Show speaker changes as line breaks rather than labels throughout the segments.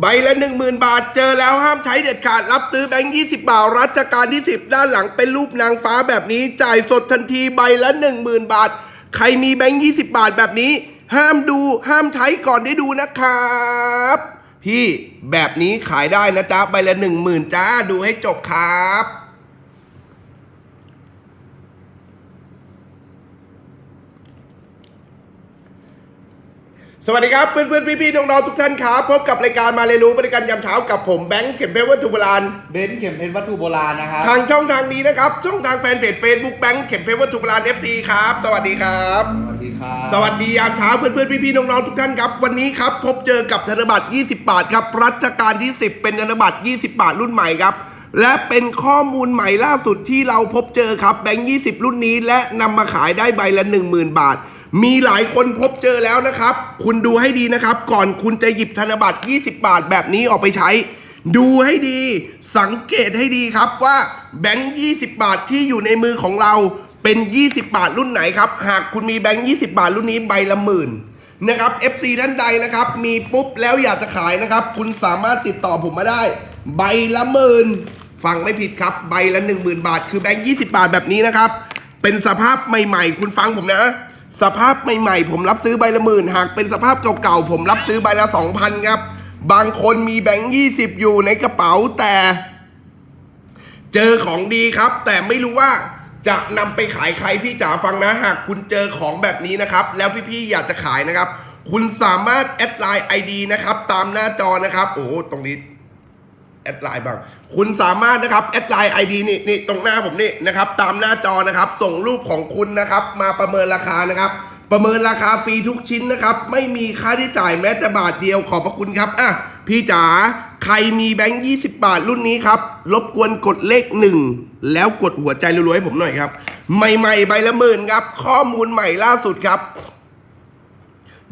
ใบละหนึ่งหมื่นบาทเจอแล้วห้ามใช้เด็ดขาดรับซื้อแบงค์ยี่สิบบาท รัชกาลที่ 10 ด้านหลังเป็นรูปนางฟ้าแบบนี้ จ่ายสดทันทีใบละหนึ่งหมื่นบาท ใครมีแบงค์ยี่สิบบาทแบบนี้ ห้ามดูห้ามใช้ก่อนได้ดูนะครับ พี่แบบนี้ขายได้นะจ๊ะใบละหนึ่งหมื่นจ้าดูให้จบครับ สวัสดีครับเพื่อนๆพี่ๆน้องๆทุกท่านครับพบกับรายการมาเรียนรู้บริการยามเช้ากับผมแบงค์เข็มเพชรวัตถุโบราณ
เบนซ์เข็มเพชรวัตถุโบราณนะครับ
ทางช่องทางนี้นะครับช่องทางแฟนเพจ Facebook แบงค์เข็มเพชรวัตถุโบราณ FC ครับ สวัสดีครับ
สวัสดีครับ
สวัสดียามเช้าเพื่อนๆพี่ๆน้องๆทุกท่านครับวันนี้ครับพบเจอกับธนบัตร 20 บาทครับรัชกาลที่ 10 เป็นธนบัตร 20 บาทรุ่นใหม่ครับและเป็นข้อมูลใหม่ล่าสุดที่เราพบเจอครับแบงค์ 20 รุ่นนี้ และนำมาขายได้ใบละ 10,000 บาท มีหลายคนพบเจอแล้วนะครับ คุณดูให้ดีนะครับ ก่อนคุณจะหยิบธนบัตร 20 บาทแบบนี้ออกไปใช้ ดูให้ดี สังเกตให้ดีครับว่าแบงค์20 บาทที่อยู่ในมือของเราเป็น 20 บาทรุ่นไหนครับ หากคุณมีแบงค์ 20 บาทรุ่นนี้ใบละหมื่นนะครับ FC ท่านใดนะครับ มีปุ๊บแล้วอยากจะขายนะครับ คุณสามารถติดต่อผมมาได้ ใบละหมื่นฟังไม่ผิดครับ ใบละ 10,000 บาท คือแบงค์ 20 บาทแบบนี้นะครับ เป็นสภาพใหม่ๆ คุณฟังผมนะ สภาพใหม่ๆ ผมรับซื้อใบละหมื่นหากเป็นสภาพเก่าๆผมรับซื้อใบละ2,000ครับ บางคนมีแบงค์20อยู่ในกระเป๋าแต่ เจอของดีครับ แต่ไม่รู้ว่าจะนำไปขายใครพี่จ๋าฟังนะหากคุณเจอของแบบนี้นะครับ แล้วพี่ๆอยากจะขายนะครับ คุณสามารถแอดไลน์ ID นะครับ ตามหน้าจอนะครับ โอ้ตรงนี้ แอดไลน์บ้าง คุณสามารถนะครับแอดไลน์ ID นี่นี่ตรงหน้าผมนี่นะครับตามหน้าจอนะครับ ส่งรูปของคุณนะครับมาประเมินราคานะครับ ประเมินราคาฟรีทุกชิ้นนะครับ ไม่มีค่าใช้จ่ายแม้แต่บาทเดียวขอบพระคุณครับอะพี่จ๋าใครมีแบงค์20 บาทรุ่นนี้ครับ รบกวนกดเลขหนึ่งแล้วกดหัวใจรวยๆให้ผมหน่อยครับ ใหม่ ๆ ใบละหมื่นครับ ข้อมูลใหม่ล่าสุดครับ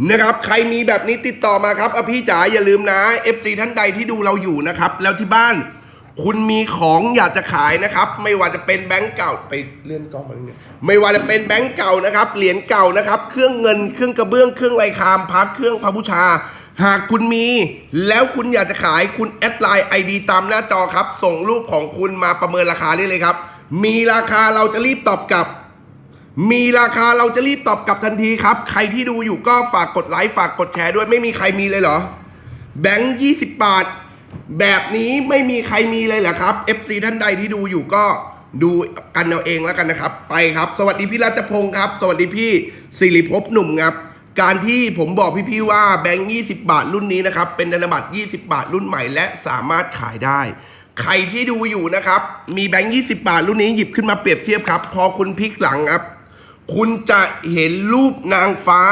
นะครับใครมีแบบนี้ติดต่อมาครับอพี่จ๋าอย่าลืมนะ FC ท่านใดที่ดูเราอยู่นะครับ แล้วที่บ้าน คุณมีของอยากจะขายนะครับ ไม่ว่าจะเป็นแบงก์เก่าไปเลื่อนกล้องมาเนี่ยไม่ว่าจะเป็นแบงก์เก่านะครับ เหรียญเก่านะครับ เครื่องเงินเครื่องกระเบื้องเครื่องไรคามพักเครื่องพระบูชา หากคุณมี แล้วคุณอยากจะขายคุณแอดไลน์ไอดีตามหน้าจอครับ ส่งรูปของคุณมาประเมินราคาได้เลยครับ มีราคาเราจะรีบตอบกลับ มีราคาเราจะรีบตอบกลับทันทีครับ ใครที่ดูอยู่ก็ฝากกดไลค์ฝากกดแชร์ด้วยไม่มีใครมีเลยเหรอ แบงค์ยี่สิบบาท แบบนี้ไม่มีใครมีเลยเหรอครับ FC ท่านใดที่ดูอยู่ก็ดูกันเอาเองแล้วกันนะครับ ไปครับ สวัสดีพี่รัชพงศ์ครับ สวัสดีพี่สิริภพหนุ่มครับ การที่ผมบอกพี่ๆว่าแบงค์ 20 บาทรุ่นนี้นะครับ เป็นธนบัตร 20 บาทรุ่นใหม่และสามารถขายได้ ใครที่ดูอยู่นะครับ มีแบงค์ 20 บาทรุ่นนี้หยิบขึ้นมาเปรียบเทียบครับ พอคุณพลิกหลังครับ คุณจะเห็นรูปนางฟ้า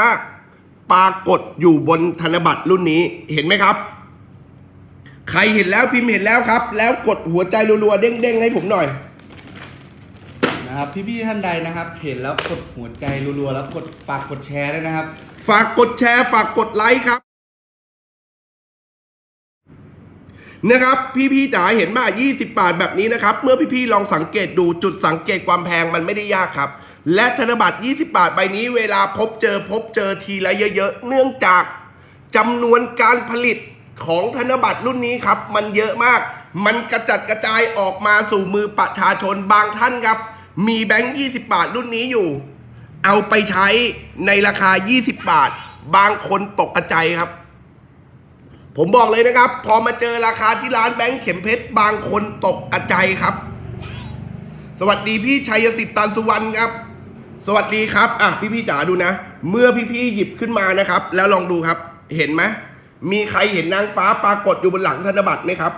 ปรากฏอยู่บนธนบัตรรุ่นนี้เห็นไหมครับ ใครเห็นแล้วพิมพ์เห็นแล้วครับ แล้วกดหัวใจรัวๆเด้งๆให้ผมหน่อย
นะครับพี่ๆท่านใดนะครับ เห็นแล้วกดหัวใจรัวๆแล้วกดฝากกดแชร์ด้วยนะครับ
ฝากกดแชร์ฝากกดไลค์ครับนะครับพี่ๆจ๋าเห็นมา20 บาทแบบนี้นะครับ เมื่อพี่ๆลองสังเกตดูจุดสังเกตความแพงมันไม่ได้ยากครับ และธนบัตร 20 บาทใบนี้เวลาพบเจอพบเจอทีละเยอะๆ เนื่องจากจำนวนการผลิตของธนบัตรรุ่นนี้ครับ มันเยอะมาก มันกระจัดกระจายออกมาสู่มือประชาชนบางท่านครับ มีแบงค์ 20 บาทรุ่นนี้อยู่ เอาไปใช้ในราคา 20 บาท บางคนตกกระใจครับ ผมบอกเลยนะครับ พอมาเจอราคาที่ร้านแบงค์เข็มเพชรบางคนตกกระใจครับ สวัสดีพี่ชัยสิทธิ์ตันสุวรรณครับ สวัสดีครับ อะพี่พี่จ๋าดูนะ เมื่อพี่พี่หยิบขึ้นมานะครับ แล้วลองดูครับ เห็นไหมมีใครเห็นนางฟ้าปรากฏอยู่บนหลังธนบัตรไหมครับ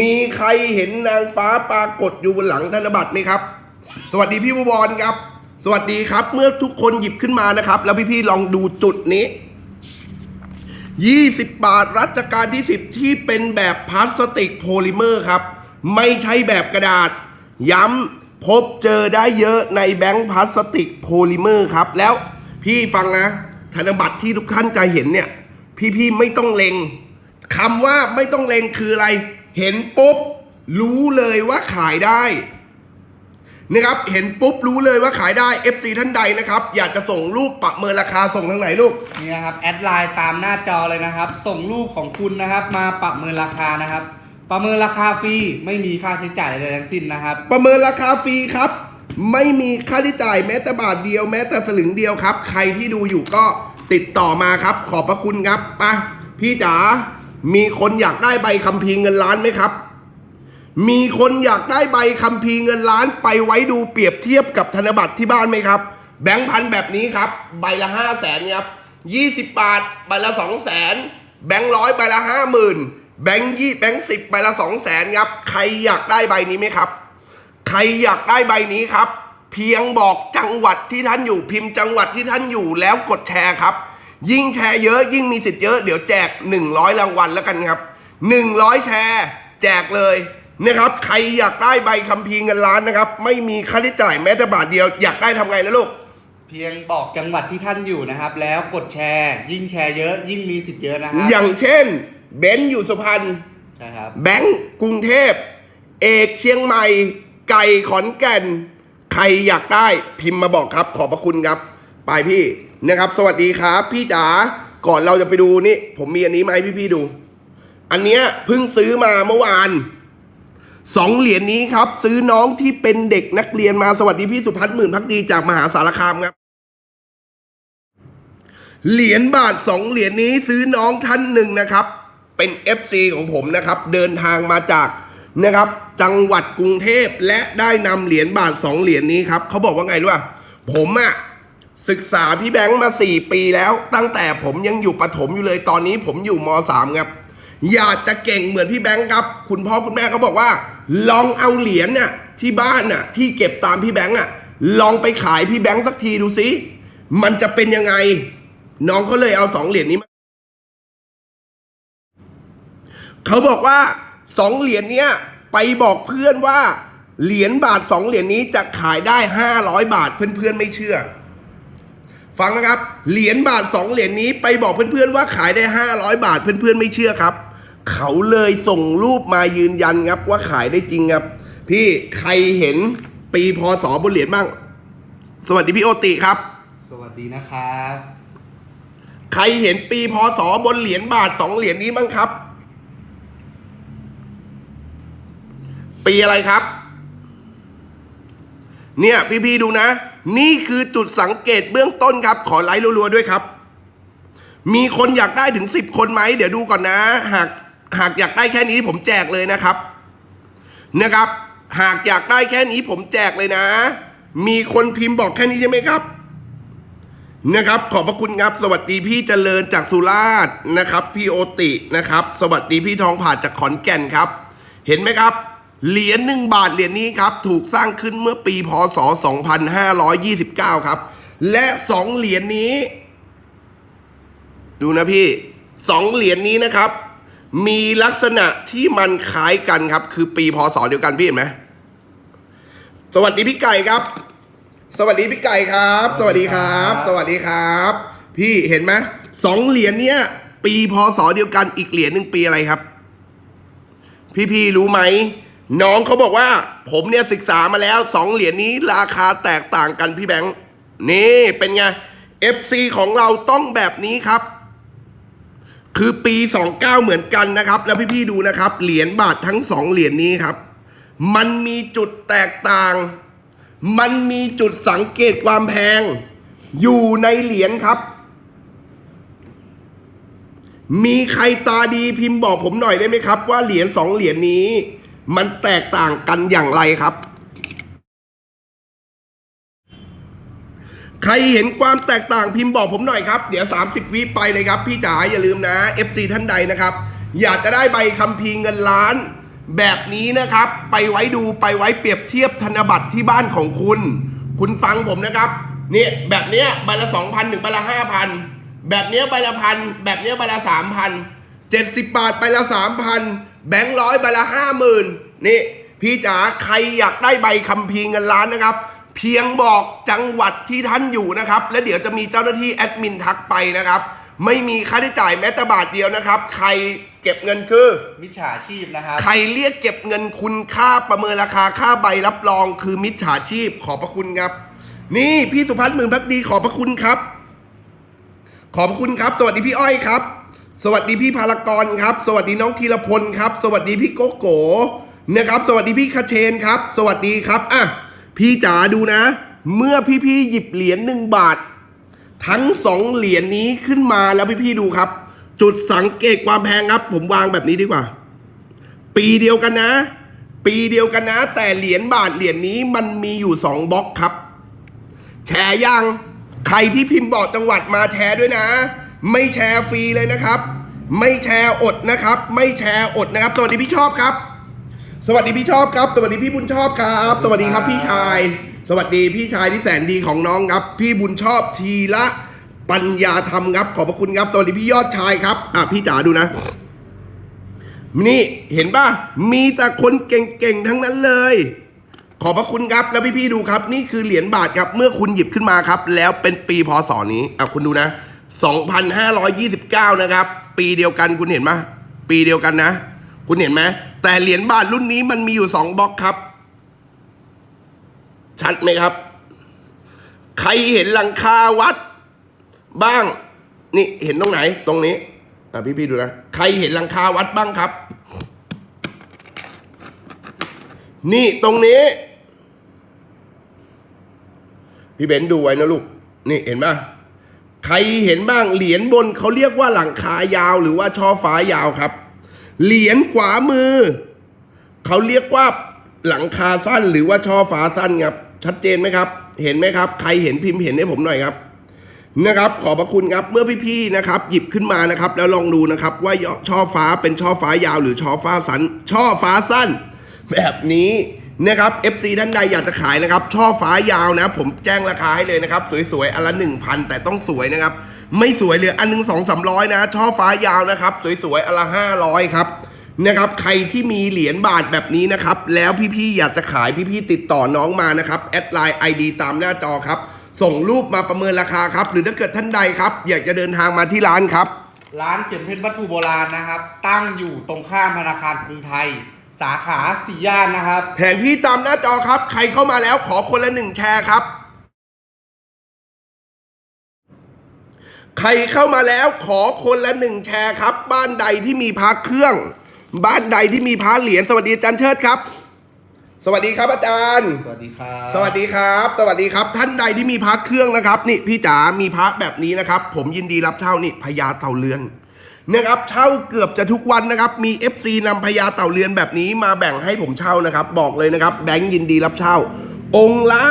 มีใครเห็นนางฟ้าปรากฏอยู่บนหลังธนบัตรไหมครับ สวัสดีพี่บุบอลครับ สวัสดีครับ เมื่อทุกคนหยิบขึ้นมานะครับ แล้วพี่ๆลองดูจุดนี้ 20 บาทรัชกาลที่ 10 ที่เป็นแบบพลาสติกโพลิเมอร์ครับ ไม่ใช่แบบกระดาษ ย้ำ พบเจอได้เยอะในแบงค์พลาสติกโพลิเมอร์ครับ แล้วพี่ฟังนะธนบัตรที่ทุกท่านจะเห็นเนี่ย พี่ๆไม่ต้องเลงคำว่าไม่ต้องเลงคืออะไร เห็นปุ๊บ รู้เลยว่าขายได้นะครับ เห็นปุ๊บรู้เลยว่าขายได้ FC ท่านใดนะครับ อยากจะส่งรูปประเมินราคาส่งทางไหนลูก
นี่นะครับ แอดไลน์ตามหน้าจอเลยนะครับ ส่งรูปของคุณนะครับ มาประเมินราคานะครับ ประเมินราคาฟรีไม่มีค่าใช้จ่ายใดๆทั้งสิ้นนะครับ
ประเมินราคาฟรีครับ ไม่มีค่าใช้จ่ายแม้แต่บาทเดียวแม้แต่สลึงเดียวครับ ใครที่ดูอยู่ก็ติดต่อมาครับ ขอบพระคุณครับไปพี่จ๋ามีคนอยากได้ใบคัมภีร์เงินล้านไหมครับ มีคนอยากได้ใบคัมภีร์เงินล้านไปไว้ดูเปรียบเทียบกับธนบัตรที่บ้านไหมครับ แบงค์พันแบบนี้ครับ ใบละห้าแสนครับยี่สิบบาท ใบละสองแสนแบงค์ร้อยใบละห้าหมื่น แบงค์ยี่แบงค์สิบใบละสองแสนครับ ใครอยากได้ใบนี้ไหมครับ ใครอยากได้ใบนี้ครับ เพียงบอกจังหวัดที่ท่านอยู่พิมพ์จังหวัดที่ท่านอยู่แล้วกดแชร์ครับ ยิ่งแชร์เยอะยิ่งมีสิทธิ์เยอะเดี๋ยวแจก 100 รางวัลแล้วกันครับ 100 แชร์ แจกเลยนะครับ ใครอยากได้ใบคัมภีร์เงินล้านนะครับ ไม่มีค่าใช้จ่ายแม้แต่บาทเดียวอยากได้ทำไงนะลูก
เพียงบอกจังหวัดที่ท่านอยู่นะครับ แล้วกดแชร์ ยิ่งแชร์เยอะ ยิ่งมีสิทธิ์เยอะนะครับ
อย่างเช่น เบนซ์อยู่สุพรรณ
ใช่ครับ
แบงก์กรุงเทพ เอกเชียงใหม่ ไก่ขอนแก่น ใครอยากได้พิมพ์มาบอกครับ ขอบพระคุณครับ ไปพี่นะครับ สวัสดีครับ พี่จ๋าก่อนเราจะไปดูนี่ ผมมีอันนี้มาให้พี่ๆดู อันเนี้ยเพิ่งซื้อมาเมื่อวานสองเหรียญนี้ครับ ซื้อน้องที่เป็นเด็กนักเรียนมาสวัสดีพี่สุพัฒน์หมื่นพักดีจากมหาสารคามครับเหรียญบาทสองเหรียญนี้ซื้อน้องท่านหนึ่งนะครับ เป็น FC ของผมนะครับ เดินทางมาจากนะครับจังหวัดกรุงเทพและได้นำเหรียญบาทสองเหรียญนี้ครับเขาบอกว่าไงรู้ป่ะผมอะศึกษาพี่แบงค์มา 4 ปีแล้ว ตั้งแต่ผมยังอยู่ประถมอยู่เลยตอนนี้ผมอยู่ม .3 ครับอยากจะเก่งเหมือนพี่แบงค์ครับ คุณพ่อคุณแม่เขาบอกว่า ลองเอาเหรียญน่ะที่บ้านน่ะที่เก็บตามพี่แบงค์อะลองไปขายพี่แบงค์สักทีดูสิมันจะเป็นยังไง น้องเขาเลยเอาสองเหรียญนี้มา เขาบอกว่าสองเหรียญเนี้ยไปบอกเพื่อนว่าเหรียญบาทสองเหรียญนี้จะขายได้ห้าร้อยบาทเพื่อนๆไม่เชื่อ ฟังนะครับ เหรียญบาทสองเหรียญนี้ไปบอกเพื่อนๆว่าขายได้ห้าร้อยบาทเพื่อนๆไม่เชื่อครับ เขาเลยส่งรูปมายืนยันครับว่าขายได้จริงครับ พี่ใครเห็นปีพศบนเหรียญบ้าง สวัสดีพี่โอติครับ
สวัสดีนะครับ
ใครเห็นปีพศบนเหรียญบาทสองเหรียญนี้บ้างครับ ปีอะไรครับ เนี่ยพี่ๆดูนะ นี่คือจุดสังเกตเบื้องต้นครับ ขอไลค์รัวๆด้วยครับ มีคนอยากได้ถึงสิบคนไหมเดี๋ยวดูก่อนนะ หากหากอยากได้แค่นี้ผมแจกเลยนะครับนะครับ หากอยากได้แค่นี้ผมแจกเลยนะ มีคนพิมพ์บอกแค่นี้ใช่ไหมครับนะครับ ขอบพระคุณครับ สวัสดีพี่เจริญจากสุราษฎร์นะครับ พี่โอตินะครับ สวัสดีพี่ทองผ่าจากขอนแก่นครับ เห็นไหมครับ เหรียญหนึ่งบาทเหรียญนี้ครับถูกสร้างขึ้นเมื่อปีพศ 2529 ครับ และสองเหรียญนี้ ดูนะพี่สองเหรียญนี้นะครับ มีลักษณะที่มันคล้ายกันครับ คือปีพศเดียวกันพี่เห็นไหมสวัสดีพี่ไก่ครับ สวัสดีพี่ไก่ครับ สวัสดีครับ สวัสดีครับ พี่เห็นไหมสองเหรียญเนี้ยปีพศเดียวกันอีกเหรียญหนึ่งปีอะไรครับ พี่ๆรู้ไหม น้องเขาบอกว่า ผมเนี่ยศึกษามาแล้วสองเหรียญนี้ราคาแตกต่างกันพี่แบงค์นี่เป็นไง FC ของเราต้องแบบนี้ครับ คือปี 29 เหมือนกันนะครับ แล้วพี่ๆดูนะครับ เหรียญบาททั้งสองเหรียญนี้ครับ มันมีจุดแตกต่าง มันมีจุดสังเกตความแพง อยู่ในเหรียญครับ มีใครตาดีพิมพ์บอกผมหน่อยได้ไหมครับ ว่าเหรียญสองเหรียญนี้ มันแตกต่างกันอย่างไรครับ ใครเห็นความแตกต่างพิมพ์บอกผมหน่อยครับ เดี๋ยว 30 วิไปเลยครับ พี่จ๋าอย่าลืมนะ FC ท่านใดนะครับ อยากจะได้ใบคัมภีร์เงินล้าน แบบนี้นะครับ ไปไว้ดูไปไว้เปรียบเทียบธนบัตรที่บ้านของคุณ คุณฟังผมนะครับเนี่ยแบบเนี้ยใบละ2,000ถึงใบละ5,000แบบเนี้ยใบละพันแบบเนี้ยใบละ3,000 70บาทใบละ3,000 แบงค์ร้อยใบละ50,000นี่ พี่จ๋าใครอยากได้ใบคัมภีร์เงินล้านนะครับ เพียงบอกจังหวัดที่ท่านอยู่นะครับ แล้วเดี๋ยวจะมีเจ้าหน้าที่แอดมินทักไปนะครับ ไม่มีค่าใช้จ่ายแม้แต่บาทเดียวนะครับ ใครเก็บเงินคือ
มิจฉาชีพนะครับ
ใครเรียกเก็บเงินคุณค่าประเมินราคาค่าใบรับรองคือมิจฉาชีพขอบพระคุณครับ นี่พี่สุพัฒน์หมื่นพักดีขอบพระคุณครับ ขอบพระคุณครับ สวัสดีพี่อ้อยครับ สวัสดีพี่พารากรครับ สวัสดีน้องธีรพลครับ สวัสดีพี่โกโก้นะครับ สวัสดีพี่คาเชนครับ สวัสดีครับอะพี่จ๋าดูนะ เมื่อพี่ๆหยิบเหรียญหนึ่งบาท ทั้งสองเหรียญนี้ขึ้นมาแล้วพี่ๆดูครับ จุดสังเกตความแพงครับ ผมวางแบบนี้ดีกว่า ปีเดียวกันนะ ปีเดียวกันนะ แต่เหรียญบาทเหรียญนี้มันมีอยู่สองบล็อกครับ แชร์ยังใครที่พิมพ์บอกจังหวัดมาแชร์ด้วยนะ ไม่แชร์ฟรีเลยนะครับ ไม่แชร์อดนะครับ ไม่แชร์อดนะครับ สวัสดีพี่ชอบครับ สวัสดีพี่ชอบครับ สวัสดีพี่บุญชอบครับ สวัสดีครับพี่ชาย สวัสดีพี่ชายที่แสนดีของน้องครับ พี่บุญชอบทีละปัญญาธรรมครับ ขอบพระคุณครับ สวัสดีพี่ยอดชายครับ อะพี่จ๋าดูนะนี่เห็นป่ะ มีแต่คนเก่งๆ ทั้งนั้นเลย ขอบพระคุณครับ แล้วพี่ๆดูครับ นี่คือเหรียญบาทครับ เมื่อคุณหยิบขึ้นมาครับ แล้วเป็นปีพศนี้อะคุณดูนะ 2,529 นะครับ ปีเดียวกันคุณเห็นไหมปีเดียวกันนะ คุณเห็นไหมแต่เหรียญบาทรุ่นนี้มันมีอยู่สองบล็อกครับ ชัดไหมครับ ใครเห็นหลังคาวัด บ้าง นี่เห็นตรงไหน ตรงนี้อะพี่ ๆ ดูนะ ใครเห็นหลังคาวัดบ้างครับ นี่ตรงนี้ พี่เบนซ์ดูไว้นะลูก นี่เห็นป่ะ ใครเห็นบ้างเหรียญบนเขาเรียกว่าหลังคายาวหรือว่าช่อฟ้ายาวครับ เหรียญขวามือ เขาเรียกว่าหลังคาสั้นหรือว่าช่อฟ้าสั้นครับ ชัดเจนไหมครับ เห็นไหมครับ ใครเห็นพิมพ์เห็นให้ผมหน่อยครับนะครับ ขอบพระคุณครับ เมื่อพี่ๆนะครับ หยิบขึ้นมานะครับ แล้วลองดูนะครับ ว่าช่อฟ้าเป็นช่อฟ้ายาว หรือช่อฟ้าสั้นช่อฟ้าสั้น แบบนี้ นะครับ FC ท่านใดอยากจะขายนะครับ ช่อฟ้ายาวนะ ผมแจ้งราคาให้เลยนะครับ สวยๆอันละ1,000 แต่ต้องสวยนะครับ ไม่สวยเหลืออันหนึ่งสองสามร้อยนะ ช่อฟ้ายาวนะครับ สวยๆอันละ500ครับนะครับ ใครที่มีเหรียญบาทแบบนี้นะครับ แล้วพี่ๆอยากจะขายพี่ๆติดต่อน้องมานะครับแอดไลน์ ID ตามหน้าจอครับ ส่งรูปมาประเมินราคาครับ หรือถ้าเกิดท่านใดครับ อยากจะเดินทางมาที่ร้านครับ
ร้านเขียนเพชรวัตถุโบราณนะครับ ตั้งอยู่ตรงข้ามธนาคารกรุงไทย สาขาสี่ย่านนะครับ
แผนที่ตามหน้าจอครับ ใครเข้ามาแล้วขอคนละหนึ่งแชร์ครับ ใครเข้ามาแล้วขอคนละหนึ่งแชร์ครับ บ้านใดที่มีพักเครื่อง บ้านใดที่มีพระเหรียญสวัสดีอาจารย์เชิดครับ สวัสดีครับอาจารย์
สวัสดีครับ
สวัสดีครับ สวัสดีครับ ท่านใดที่มีพระเครื่องนะครับ นี่พี่จ๋ามีพระแบบนี้นะครับ ผมยินดีรับเช่านี่พญาเต่าเรือน นะครับเช่าเกือบจะทุกวันนะครับมี FC นำพญาเต่าเรือนแบบนี้มาแบ่งให้ผมเช่านะครับ บอกเลยนะครับ แบงค์ยินดีรับเช่า องค์ละ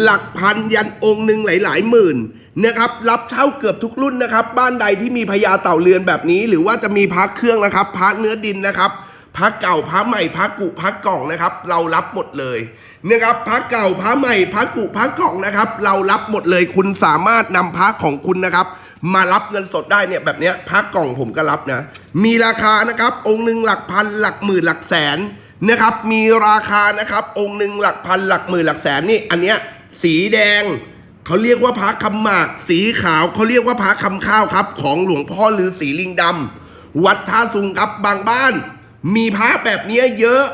หลักพันยันองค์หนึ่งหลาย ๆ หมื่นนะครับรับเช่าเกือบทุกรุ่นนะครับ บ้านใดที่มีพญาเต่าเรือนแบบนี้ หรือว่าจะมีพระเครื่องนะครับพระเนื้อดินนะครับพระเก่าพระใหม่พระกุพระกล่องนะครับ เรารับหมดเลยนะครับพระเก่าพระใหม่พระกุพระกล่องนะครับ เรารับหมดเลยคุณสามารถนำพระของคุณนะครับ มารับเงินสดได้เนี่ยแบบเนี้ยพระกล่องผมก็รับนะ มีราคานะครับ องค์หนึ่งหลักพันหลักหมื่นหลักแสนนะครับ มีราคานะครับ องค์หนึ่งหลักพันหลักหมื่นหลักแสนนี่อันเนี้ยสีแดงเขาเรียกว่าพระคำหมาก สีขาวเขาเรียกว่าพระคำข้าวครับ ของหลวงพ่อฤาษีลิงดำวัดท่าสุงครับบางบ้าน มีพระแบบนี้เยอะ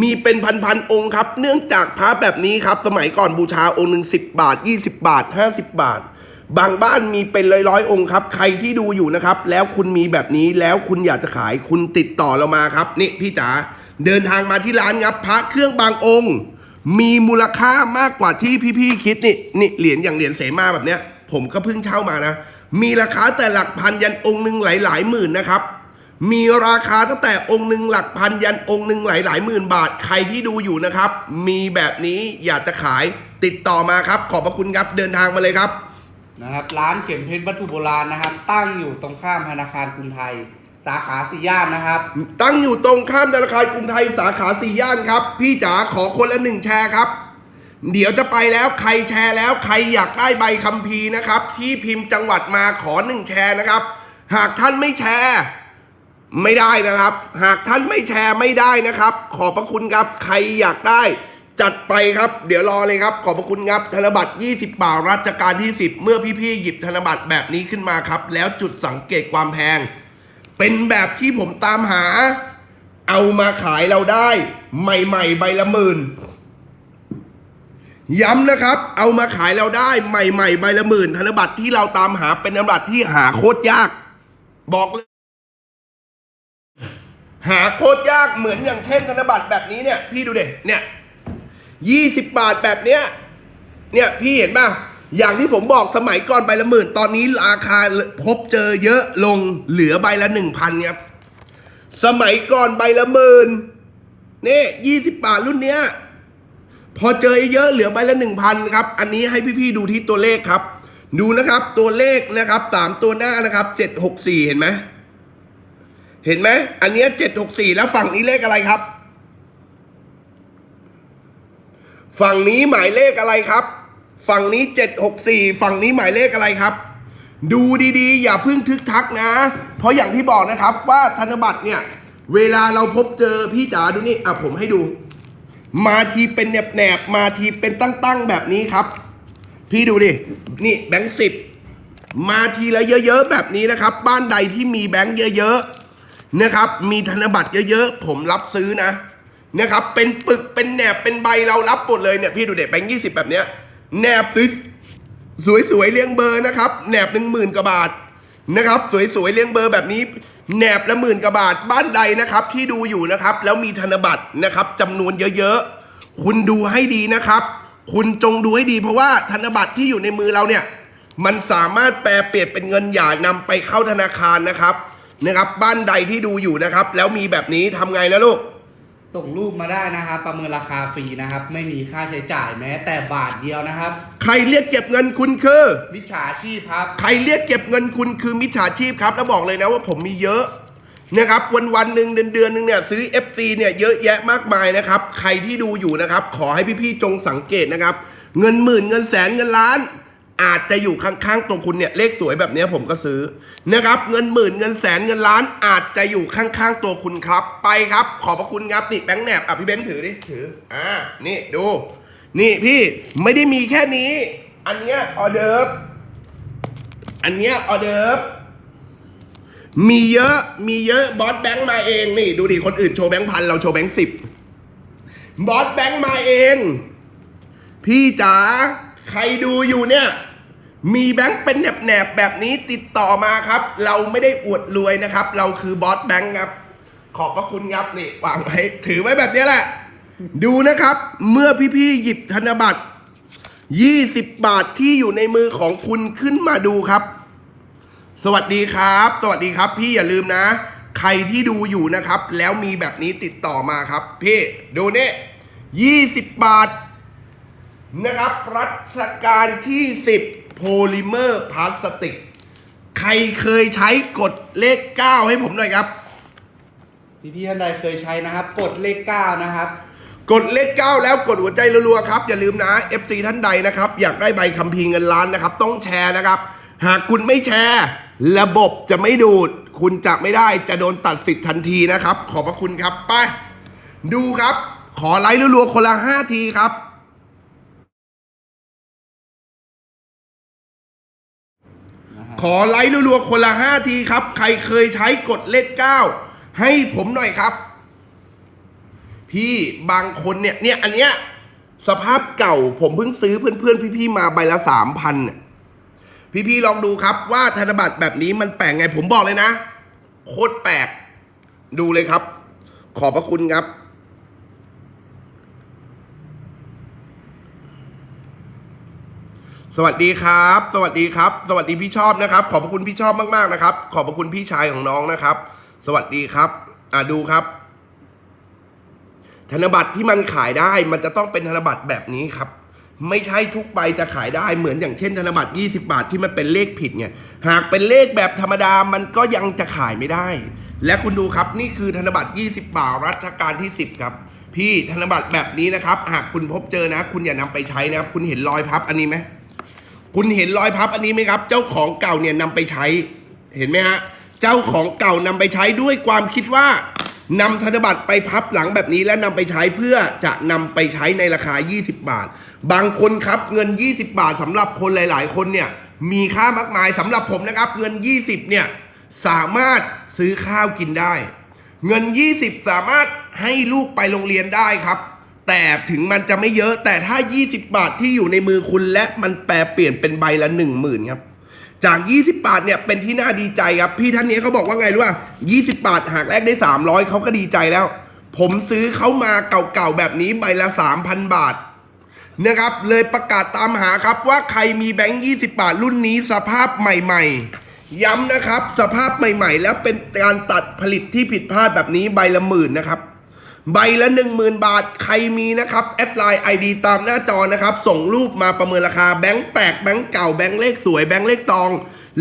มีเป็นพันๆองค์ครับ เนื่องจากพระแบบนี้ครับ สมัยก่อนบูชาองค์หนึ่งสิบาท 20 บาท 50 บาท บางบ้านมีเป็นร้อยๆองค์ครับ ใครที่ดูอยู่นะครับ แล้วคุณมีแบบนี้แล้วคุณอยากจะขายคุณติดต่อเรามาครับ นี่พี่จ๋าเดินทางมาที่ร้านครับพระเครื่องบางองค์ มีมูลค่ามากกว่าที่พี่ๆคิดนี่นี่เหรียญอย่างเหรียญเสมาแบบเนี้ย ผมก็เพิ่งเช่ามานะ มีราคาแต่หลักพันยันองค์หนึ่งหลายๆหมื่นนะครับมีราคาตั้งแต่องค์หนึ่งหลักพันยันองค์หนึ่งหลายๆหมื่นบาทใครที่ดูอยู่นะครับ มีแบบนี้อยากจะขายติดต่อมาครับ ขอบพระคุณครับเดินทางมาเลยครับ
นะครับร้านเขียนเพชรวัตถุโบราณนะครับ ตั้งอยู่ตรงข้ามธนาคารกรุงไทย สาขาสี่ย่านนะครับ
ตั้งอยู่ตรงข้ามธนาคารกรุงไทยสาขาสี่ย่านครับ พี่จ๋าขอคนละหนึ่งแชร์ครับ เดี๋ยวจะไปแล้วใครแชร์แล้วใครอยากได้ใบคัมภีร์นะครับ ที่พิมพ์จังหวัดมาขอหนึ่งแชร์นะครับ หากท่านไม่แชร์ไม่ได้นะครับ หากท่านไม่แชร์ไม่ได้นะครับ ขอบพระคุณครับใครอยากได้ จัดไปครับ เดี๋ยวรอเลยครับ ขอบพระคุณครับธนบัตร 20 บาทรัชกาลที่ 10 เมื่อพี่ๆหยิบธนบัตรแบบนี้ขึ้นมาครับ แล้วจุดสังเกตความแพง เป็นแบบที่ผมตามหา เอามาขายเราได้ ใหม่ๆ ใบละหมื่นย้ำนะครับ เอามาขายเราได้ใหม่ๆ ใบละหมื่นธนบัตรที่เราตามหาเป็นธนบัตรที่หาโคตรยาก บอกเลย หาโคตรยากเหมือนอย่างเช่นธนบัตรแบบนี้เนี่ย พี่ดูเด็เนี่ย ยี่สิบบาทแบบเนี้ย เนี่ยพี่เห็นป่ะ อย่างที่ผมบอกสมัยก่อนใบละหมื่น ตอนนี้ราคาพบเจอเยอะลงเหลือใบละหนึ่งพันครับ สมัยก่อนใบละหมื่นนี่ยี่สิบบาทรุ่นเนี้ย พอเจอเยอะเหลือใบละหนึ่งพันครับ อันนี้ให้พี่ๆดูที่ตัวเลขครับ ดูนะครับตัวเลขนะครับสามตัวหน้านะครับเจ็ดหกสี่เห็นไหมเห็นไหมอันเนี้เจ็ดหกสี่แล้วฝั่งนี้เลขอะไรครับ ฝั่งนี้หมายเลขอะไรครับ ฝั่งนี้เจ็ดหกสี่ฝั่งนี้หมายเลขอะไรครับ ดูดีๆ อย่าเพิ่งทึกทักนะ เพราะอย่างที่บอกนะครับว่าธนบัตรเนี่ย เวลาเราพบเจอพี่จ๋าดูนี่อะผมให้ดู มาทีเป็นแหนบๆมาทีเป็นตั้งๆแบบนี้ครับ พี่ดูดิ นี่แบงค์สิบมาทีละเยอะๆแบบนี้นะครับ บ้านใดที่มีแบงค์เยอะๆนะครับ มีธนบัตรเยอะๆผมรับซื้อนะ นะครับเป็นปึกเป็นแหนบเป็นใบเรารับหมดเลยเนี่ยพี่ดูเด็แบงค์ยี่สิบแบบเนี้ยแหนบซื้อสวยเรียงเบอร์นะครับแหนบหนึ่งหมื่นกว่าบาทนะครับสวยๆเรียงเบอร์แบบนี้แหนบละหมื่นกว่าบาทบ้านใดนะครับที่ดูอยู่นะครับ แล้วมีธนบัตรนะครับจำนวนเยอะๆ คุณดูให้ดีนะครับ คุณจงดูให้ดีเพราะว่าธนบัตรที่อยู่ในมือเราเนี่ย มันสามารถแปลเปลี่ยนเป็นเงินอย่านำไปเข้าธนาคารนะครับนะครับ บ้านใดที่ดูอยู่นะครับ แล้วมีแบบนี้ทำไงนะลูก
ส่งรูปมาได้นะครับ ประเมินราคาฟรีนะครับ ไม่มีค่าใช้จ่ายแม้แต่บาทเดียวนะครับ
ใครเรียกเก็บเงินคุณคือ
วิชาชีพครับ
ใครเรียกเก็บเงินคุณคือมิจฉาชีพครับ แล้วบอกเลยนะว่าผมมีเยอะนะครับวันวันๆหนึ่งเดือนเดือนหนึ่งเนี่ยซื้อ FT เนี่ยเยอะแยะมากมายนะครับ ใครที่ดูอยู่นะครับ ขอให้พี่ๆจงสังเกตนะครับ เงินหมื่นเงินแสนเงินล้าน อาจจะอยู่ข้างๆตัวคุณเนี่ยเลขสวยแบบนี้ผมก็ซื้อนะครับ เงินหมื่นเงินแสนเงินล้านอาจจะอยู่ข้างๆตัวคุณครับ ไปครับ ขอบพระคุณครับนี่แบงค์แหนบอะพี่เบนซ์ถือดิถืออ่านี่ดู นี่พี่ไม่ได้มีแค่นี้ อันเนี้ยออเดิร์ฟอันเนี้ยออเดิร์ฟมีเยอะมีเยอะบอสแบงค์มาเองนี่ดูดิคนอื่นโชว์แบงค์พันเราโชว์แบงค์สิบบอสแบงค์มาเอง พี่จ๋าใครดูอยู่เนี่ย มีแบงค์เป็นแหนบๆแบบนี้ติดต่อมาครับ เราไม่ได้อวดรวยนะครับ เราคือบอสแบงค์ครับ ขอบพระคุณครับนี่วางไว้ถือไว้แบบนี้แหละ ดูนะครับ เมื่อพี่ๆหยิบธนบัตร 20 บาทที่อยู่ในมือของคุณขึ้นมาดูครับ สวัสดีครับ สวัสดีครับ พี่อย่าลืมนะ ใครที่ดูอยู่นะครับ แล้วมีแบบนี้ติดต่อมาครับ พี่ดูนี่20 บาทนะครับ รัชกาลที่ 10 โพลิเมอร์พลาสติก ใครเคยใช้กดเลข 9 ให้ผมหน่อยครับ
พี่ๆท่านใดเคยใช้นะครับ กดเลขเก้านะครับ
กดเลข 9 แล้วกดหัวใจรัวๆครับ อย่าลืมนะ FC ท่านใดนะครับ อยากได้ใบคัมภีร์เงินล้านนะครับ ต้องแชร์นะครับ หากคุณไม่แชร์ ระบบจะไม่ดูด คุณจะไม่ได้จะโดนตัดสิทธิ์ทันทีนะครับ ขอบพระคุณครับไปดูครับ ขอไลค์รัวๆคนละ 5 ทีครับ ขอไลค์รัวๆคนละ5ทีครับ ใครเคยใช้กดเลข 9 ให้ผมหน่อยครับ พี่บางคนเนี่ยเนี่ยอันเนี้ยสภาพเก่าผมเพิ่งซื้อเพื่อนๆ พี่ๆ มาใบละสามพันเนี่ยพี่ๆ ลองดูครับว่าธนบัตรแบบนี้มันแปลกไงผมบอกเลยนะ โคตรแปลก ดูเลยครับ ขอบพระคุณครับ สวัสดีครับ สวัสดีครับ สวัสดีพี่ชอบนะครับ ขอบพระคุณพี่ชอบมากๆนะครับ ขอบพระคุณพี่ชายของน้องนะครับ สวัสดีครับ อ่าดูครับ ธนบัตรที่มันขายได้มันจะต้องเป็นธนบัตรแบบนี้ครับ ไม่ใช่ทุกใบจะขายได้เหมือนอย่างเช่น ธนบัตร 20 บาทที่มันเป็นเลขผิดไงหากเป็นเลขแบบธรรมดามันก็ยังจะขายไม่ได้ และคุณดูครับนี่คือธนบัตร 20 บาทรัชกาลที่ 10 ครับพี่ธนบัตรแบบนี้นะครับ หากคุณพบเจอนะ คุณอย่านำไปใช้นะครับ คุณเห็นรอยพับอันนี้ไหม คุณเห็นรอยพับอันนี้ไหมครับ เจ้าของเก่าเนี่ยนำไปใช้ เห็นไหมฮะ เจ้าของเก่านำไปใช้ด้วยความคิดว่านำธนบัตรไปพับหลังแบบนี้และนำไปใช้เพื่อจะนำไปใช้ในราคา 20 บาท บางคนครับเงิน 20 บาทสำหรับคนหลาย ๆ คนเนี่ยมีค่ามากมายสำหรับผมนะครับ เงิน 20 เนี่ยสามารถซื้อข้าวกินได้ เงิน 20 สามารถให้ลูกไปโรงเรียนได้ครับ แต่ถึงมันจะไม่เยอะแต่ถ้า 20 บาทที่อยู่ในมือคุณและมันแปลเปลี่ยนเป็นใบละ 1 0,000ครับจาก 20 บาทเนี่ยเป็นที่น่าดีใจครับ พี่ท่านนี้เขาบอกว่าไงรู้ป่ะ20 บาทหากแลกได้ 300เขาก็ดีใจแล้ว ผมซื้อเขามาเก่าๆแบบนี้ใบละ 3,000 บาทนะครับเลยประกาศตามหาครับว่าใครมีแบงค์ 20 บาทรุ่นนี้สภาพใหม่ๆ ย้ำนะครับสภาพใหม่ๆ แล้วเป็นการตัดผลิตที่ผิดพลาดแบบนี้ใบละหมื่นนะครับ ใบละ 10,000 บาท ใครมีนะครับ แอดไลน์ ID ตามหน้าจอนะครับ ส่งรูปมาประเมินราคาแบงค์แปลกแบงค์เก่าแบงค์เลขสวยแบงค์เลขตอง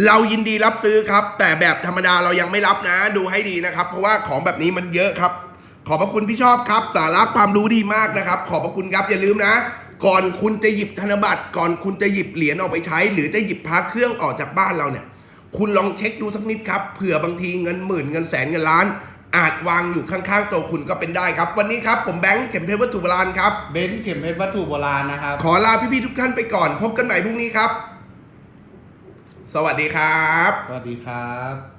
เรายินดีรับซื้อครับ แต่แบบธรรมดาเรายังไม่รับนะ ดูให้ดีนะครับ เพราะว่าของแบบนี้มันเยอะครับ ขอบพระคุณพี่ชอบครับ สาระความรู้ดีมากนะครับ ขอบพระคุณครับอย่าลืมนะ ก่อนคุณจะหยิบธนบัตร ก่อนคุณจะหยิบเหรียญออกไปใช้ หรือจะหยิบพาเครื่องออกจากบ้านเราเนี่ย คุณลองเช็คดูสักนิดครับเผื่อบางทีเงินหมื่นเงินแสนเงินล้าน อาจวางอยู่ข้างๆตัวคุณก็เป็นได้ครับ วันนี้ครับผมแบงค์เข็มเพชรวัตถุโบราณครับ
เบนซ์เข็มเพชรวัตถุโบราณนะครับ
ขอลาพี่ๆทุกท่านไปก่อน พบกันใหม่พรุ่งนี้ครับ สวัสดีครับ
สวัสดีครับ